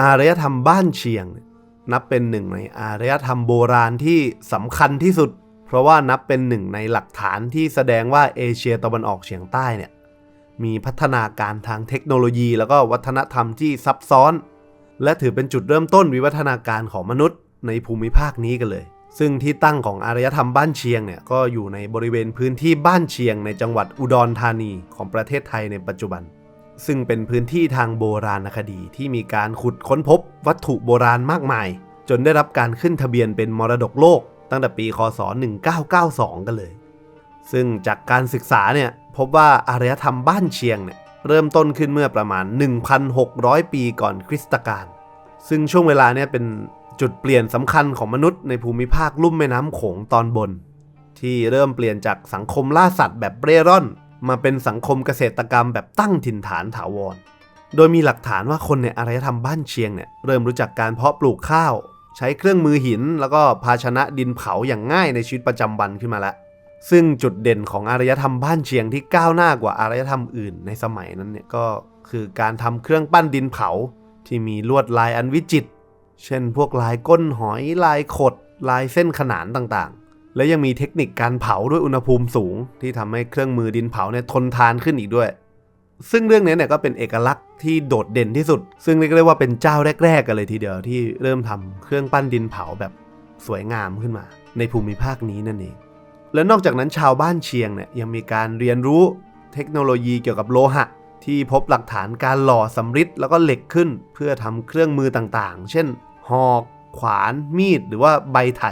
อารยธรรมบ้านเชียง นับเป็นหนึ่งในอารยธรรมโบราณที่สำคัญที่สุด เพราะว่านับเป็นหนึ่งในหลักฐานที่แสดงว่าเอเชียตะวันออกเฉียงใต้เนี่ยมีพัฒนาการทางเทคโนโลยี แล้วก็วัฒนธรรมที่ซับซ้อน และถือเป็นจุดเริ่มต้นวิวัฒนาการของมนุษย์ในภูมิภาคนี้กันเลย ซึ่งที่ตั้งของอารยธรรมบ้านเชียงเนี่ยก็อยู่ในบริเวณพื้นที่บ้านเชียงในจังหวัดอุดรธานีของประเทศไทยในปัจจุบัน ซึ่งเป็นพื้นที่ทางโบราณคดีที่มีการขุดค้นพบวัตถุโบราณมากมาย จนได้รับการขึ้นทะเบียนเป็นมรดกโลก ตั้งแต่ปี คศ 1992 กันเลย ซึ่งจากการศึกษาเนี่ยพบว่าอารยธรรมบ้านเชียงเนี่ยเริ่มต้นขึ้นเมื่อประมาณ 1,600 ปีก่อนคริสตกาล ซึ่งช่วงเวลาเนี่ยเป็นจุดเปลี่ยนสำคัญของมนุษย์ในภูมิภาคลุ่มแม่น้ำโขงตอนบน ที่เริ่มเปลี่ยนจากสังคมล่าสัตว์แบบเร่ร่อน มาเป็นสังคมเกษตรกรรมแบบตั้งถิ่นฐานถาวร โดยมีหลักฐานว่าคนในอารยธรรมบ้านเชียงเนี่ยเริ่มรู้จักการเพาะปลูกข้าว ใช้เครื่องมือหิน แล้วก็ภาชนะดินเผาอย่างง่ายในชีวิตประจำวันขึ้นมาแล้วซึ่งจุดเด่นของอารยธรรมบ้านเชียงที่ก้าวหน้ากว่าอารยธรรมอื่นในสมัยนั้นเนี่ยก็คือการทำเครื่องปั้นดินเผาที่มีลวดลายอันวิจิตร เช่น พวกลายก้นหอยลายขด ลายเส้นขนานต่างๆ และยังมีเทคนิคการเผาด้วยอุณหภูมิสูง ที่ทำให้เครื่องมือดินเผาเนี่ยทนทานขึ้นอีกด้วย ซึ่งเรื่องนี้เนี่ยก็เป็นเอกลักษณ์ที่โดดเด่นที่สุด ซึ่งเรียกได้ว่าเป็นเจ้าแรกๆกันเลยทีเดียวที่เริ่มทำเครื่องปั้นดินเผาแบบสวยงามขึ้นมา ในภูมิภาคนี้นั่นเอง และนอกจากนั้นชาวบ้านเชียงเนี่ยยังมีการเรียนรู้เทคโนโลยีเกี่ยวกับโลหะ ที่พบหลักฐานการหล่อสำริดแล้วก็เหล็กขึ้น เพื่อทำเครื่องมือต่างๆ เช่น หอก ขวาน มีด หรือว่าใบไถ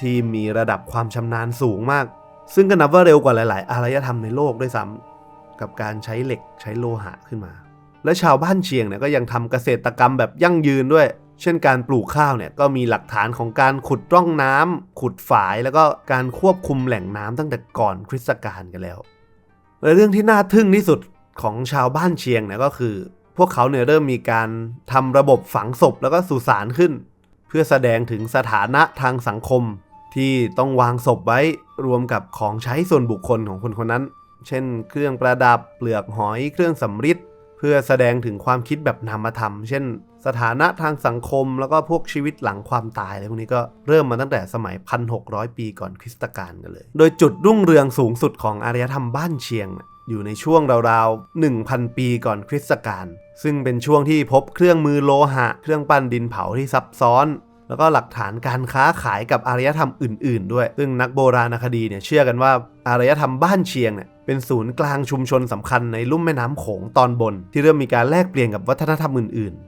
ที่มีระดับความชำนาญสูงมาก ซึ่งก็นับว่าเร็วกว่าหลาย ๆ อารยธรรมในโลกด้วยซ้ำกับการใช้เหล็กใช้โลหะขึ้นมา และชาวบ้านเชียงเนี่ยก็ยังทำเกษตรกรรมแบบยั่งยืนด้วย เช่นการปลูกข้าวเนี่ยก็มีหลักฐานของการขุดร่องน้ำขุดฝายแล้วก็การควบคุมแหล่งน้ำตั้งแต่ก่อนคริสตกาลกันแล้วและเรื่องที่น่าทึ่งที่สุดของชาวบ้านเชียงเนี่ยก็คือ พวกเขาเนี่ยเริ่มมีการทำระบบฝังศพแล้วก็สุสานขึ้น เพื่อแสดงถึงสถานะทางสังคม ที่ต้องวางศพไว้รวมกับของใช้ส่วนบุคคลของคนคนนั้น เช่น เครื่องประดับเปลือกหอยเครื่องสำริดเพื่อแสดงถึงความคิดแบบนามธรรม เช่น สถานะทางสังคมแล้วก็พวกชีวิตหลังความตายอะไรพวกนี้ก็เริ่มมาตั้งแต่สมัย 1,600 ปีก่อนคริสตกาลกันเลย โดยจุดรุ่งเรืองสูงสุดของอารยธรรมบ้านเชียง อยู่ในช่วงราวๆ 1,000 ปีก่อนคริสตกาลซึ่งเป็นช่วงที่พบเครื่องมือโลหะ เครื่องปั้นดินเผาที่ซับซ้อน แล้วก็หลักฐานการค้าขายกับอารยธรรมอื่น ๆ ด้วย ซึ่งนักโบราณคดีเนี่ยเชื่อกันว่าอารยธรรมบ้านเชียงเนี่ยเป็นศูนย์กลางชุมชนสำคัญในลุ่มแม่น้ำโขงตอนบน ที่เริ่มมีการแลกเปลี่ยนกับวัฒนธรรมอื่นๆ